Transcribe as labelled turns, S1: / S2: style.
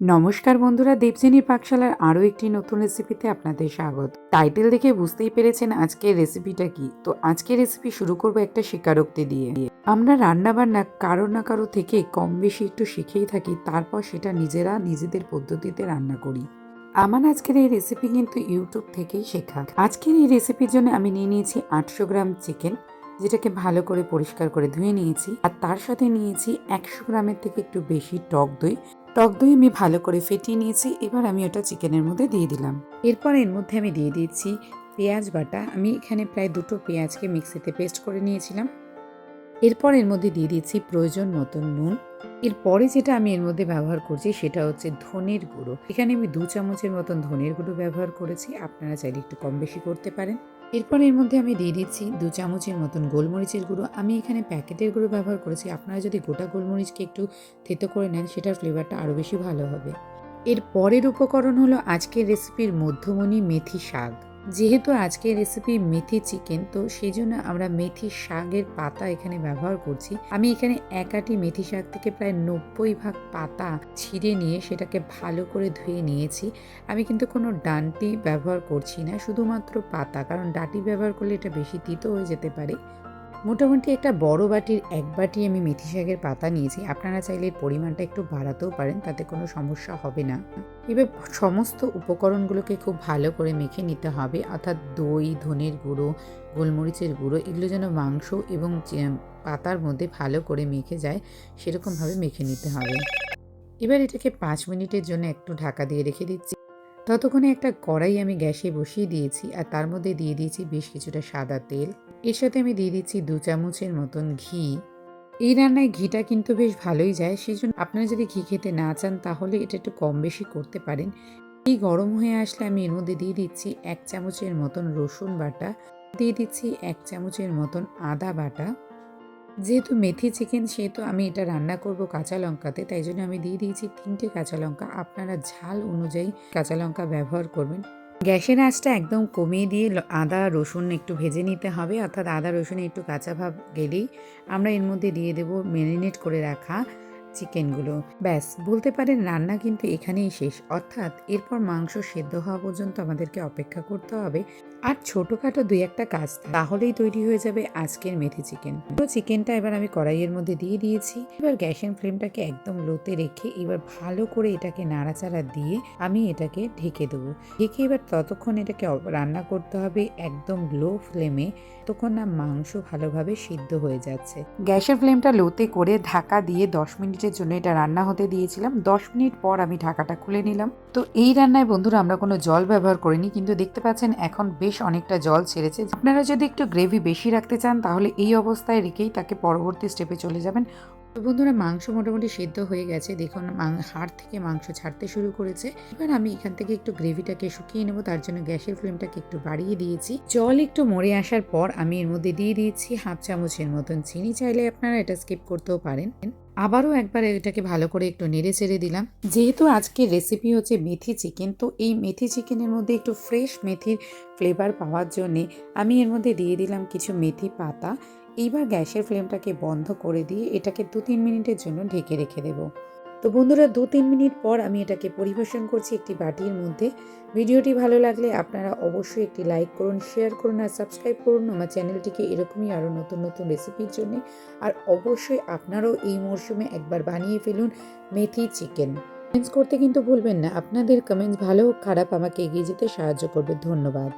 S1: নমস্কার বন্ধুরা দেবজেনী পাকশালার আরও একটি নতুন রেসিপিতে আপনাদের স্বাগত। টাইটেল দেখে বুঝতেই পেরেছেন আজকের রেসিপিটা কি। তো আজকের রেসিপি শুরু করব একটা স্বীকারোক্তি দিয়ে। আমরা রান্নাবান্না কারও না কারও থেকে কম বেশি একটু শিখেই থাকি, তারপর সেটা নিজেরা নিজেদের পদ্ধতিতে রান্না করি। আমার আজকের এই রেসিপি কিন্তু ইউটিউব থেকেই শেখা। আজকের এই রেসিপির জন্য আমি নিয়ে নিয়েছি আটশো গ্রাম চিকেন যেটাকে ভালো করে পরিষ্কার করে ধুয়ে নিয়েছি। আর তার সাথে নিয়েছি একশো গ্রামের থেকে একটু বেশি টক দই। টক দই আমি ভালো করে ফেটিয়ে নিয়েছি, এবার আমি ওটা চিকেনের মধ্যে দিয়ে দিলাম। এরপর এর মধ্যে আমি দিয়ে দিয়েছি পেঁয়াজ বাটা। আমি এখানে প্রায় দুটো পেঁয়াজকে মিক্সিতে পেস্ট করে নিয়েছিলাম। এরপর এর মধ্যে দিয়ে দিয়েছি প্রয়োজন মতন নুন। এরপরে যেটা আমি এর মধ্যে ব্যবহার করছি সেটা হচ্ছে ধনের গুঁড়ো। এখানে আমি দু চামচের মতন ধনের গুঁড়ো ব্যবহার করেছি। আপনারা চাইলে একটু কম বেশি করতে পারেন। এরপর এর মধ্যে আমি দিয়ে দিচ্ছি দু চামচের মতন গোলমরিচের গুঁড়ো। আমি এখানে প্যাকেটের গুঁড়ো ব্যবহার করেছি। আপনারা যদি গোটা গোলমরিচকে একটু থেতো করে নেন, সেটার ফ্লেভারটা আরও বেশি ভালো হবে। এর পরের উপকরণ হলো আজকের রেসিপির মধ্যমণি মেথি শাক। যেহেতু আজকের রেসিপি মেথি চিকেন তো সেই জন্য আমরা মেথি শাকের পাতা এখানে ব্যবহার করছি। আমি এখানে একাটি মেথি শাক থেকে প্রায় নব্বই ভাগ পাতা ছিঁড়ে নিয়ে সেটাকে ভালো করে ধুয়ে নিয়েছি। আমি কিন্তু কোনো ডান্টি ব্যবহার করছি না, শুধুমাত্র পাতা, কারণ ডাটি ব্যবহার করলে এটা বেশি তিতো হয়ে যেতে পারে। মোটামুটি একটা বড় বাটির এক বাটি আমি মেথি শাকের পাতা নিয়েছি। আপনারা চাইলে পরিমাণটা একটু বাড়াতেও পারেন, তাতে কোনো সমস্যা হবে না। এবার সমস্ত উপকরণগুলোকে খুব ভালো করে মেখে নিতে হবে, অর্থাৎ দই, ধনের গুঁড়ো, গোলমরিচের গুঁড়ো, এগুলো যেন মাংস এবং পাতার মধ্যে ভালো করে মেখে যায়, সেরকমভাবে মেখে নিতে হবে। এবার এটাকে পাঁচ মিনিটের জন্য একটু ঢাকা দিয়ে রেখে দিচ্ছি। ততক্ষণে একটা কড়াই আমি গ্যাসে বসিয়ে দিয়েছি, আর তার মধ্যে দিয়ে দিয়েছি বেশ কিছুটা সাদা তেল। এর সাথে আমি দিয়ে দিচ্ছি দু চামচের মতন ঘি। এই রান্নায় ঘিটা কিন্তু বেশ ভালোই যায় সেই জন্য আপনারা যদি ঘি খেতে না চান, তাহলে এটা একটু কম বেশি করতে পারেন। এই গরম হয়ে আসলে আমি এর মধ্যে দিয়ে দিচ্ছি এক চামচের মতন রসুন বাটা, দিয়ে দিচ্ছি এক চামচের মতন আদা বাটা। যেহেতু মেথি চিকেন, সেহেতু আমি এটা রান্না করব কাঁচা লঙ্কাতে, তাই জন্য আমি দিয়ে দিয়েছি তিনটে কাঁচা লঙ্কা। আপনারা ঝাল অনুযায়ী কাঁচা লঙ্কা ব্যবহার করবেন। গ্যাসের আঁচটা একদম কমিয়ে দিয়ে আদা, রসুন একটু ভেজে নিতে হবে, অর্থাৎ আদা, রসুন একটু কাঁচা ভাব গেলেই আমরা এর মধ্যে দিয়ে দেব ম্যারিনেট করে রাখা চিকেনগুলো। ব্যাস, বলতে পারেন রান্না কিন্তু এখানেই শেষ। অর্থাৎ এরপর মাংস সেদ্ধ হওয়া পর্যন্ত আমাদেরকে অপেক্ষা করতে হবে। আর ছোটোখাটো দুই একটা কাজ তাহলেই তৈরি হয়ে যাবে আজকের মেথি চিকেন। তো চিকেনটা এবার আমি কড়াইয়ের মধ্যে দিয়ে দিয়েছি। এবার গ্যাসের ফ্লেমটাকে একদম লোতে রেখে এবার ভালো করে এটাকে নাড়াচাড়া দিয়ে আমি এটাকে ঢেকে দেবো। ঢেকে এবার ততক্ষণ এটাকে রান্না করতে হবে একদম লো ফ্লেমে। ততক্ষণ না মাংস ভালোভাবে সিদ্ধ হয়ে যাচ্ছে। গ্যাসের ফ্লেমটা লোতে করে ঢাকা দিয়ে দশ মিনিটের জন্য এটা রান্না হতে দিয়েছিলাম। দশ মিনিট পর আমি ঢাকাটা খুলে নিলাম। তো এই রান্নায় বন্ধুরা আমরা কোনো জল ব্যবহার করিনি, কিন্তু দেখতে পাচ্ছেন এখন বেশ অনেকটা জল ছেড়েছে। আপনারা যদি একটু গ্রেভি বেশি রাখতে চান, তাহলে এই অবস্থায় রেখেই তাকে পরবর্তী স্টেপে চলে যাবেন। তো বন্ধুরা, মাংস মোটামুটি সিদ্ধ হয়ে গেছে। দেখুন হাড় থেকে মাংস ছাড়তে শুরু করেছে। এবার আমি এখান থেকে একটু গ্রেভিটাকে শুকিয়ে নেব। তার জন্য গ্যাসের ফ্লেমটাকে একটু বাড়িয়ে দিয়েছি। জল একটু মরে আসার পর আমি এর মধ্যে দিয়ে দিয়েছি হাফ চামচের মতন চিনি। চাইলে আপনারা এটা স্কিপ করতেও পারেন। আবারও একবার এটাকে ভালো করে একটু নেড়ে চেড়ে দিলাম। যেহেতু আজকের রেসিপি হচ্ছে মেথি চিকেন, তো এই মেথি চিকেনের মধ্যে একটু ফ্রেশ মেথির ফ্লেভার পাওয়ার জন্যে আমি এর মধ্যে দিয়ে দিলাম কিছু মেথি পাতা। এইবার গ্যাসের ফ্লেমটাকে বন্ধ করে দিয়ে এটাকে দু তিন মিনিটের জন্য ঢেকে রেখে দেবো। তো বন্ধুরা দু তিন মিনিট পর আমি এটাকে পরিবেশন করছি একটি বাটির মধ্যে। ভিডিওটি ভালো লাগলে আপনারা অবশ্যই একটি লাইক করুন, শেয়ার করুন আর সাবস্ক্রাইব করুন। আমার চ্যানেলটিকে এরকমই আরও নতুন নতুন রেসিপির জন্য। আর অবশ্যই আপনারাও এই মরশুমে একবার বানিয়ে ফেলুন মেথি চিকেন। কমেন্টস করতে কিন্তু ভুলবেন না। আপনাদের কমেন্টস ভালো খারাপ আমাকে এগিয়ে যেতে সাহায্য করবে। ধন্যবাদ।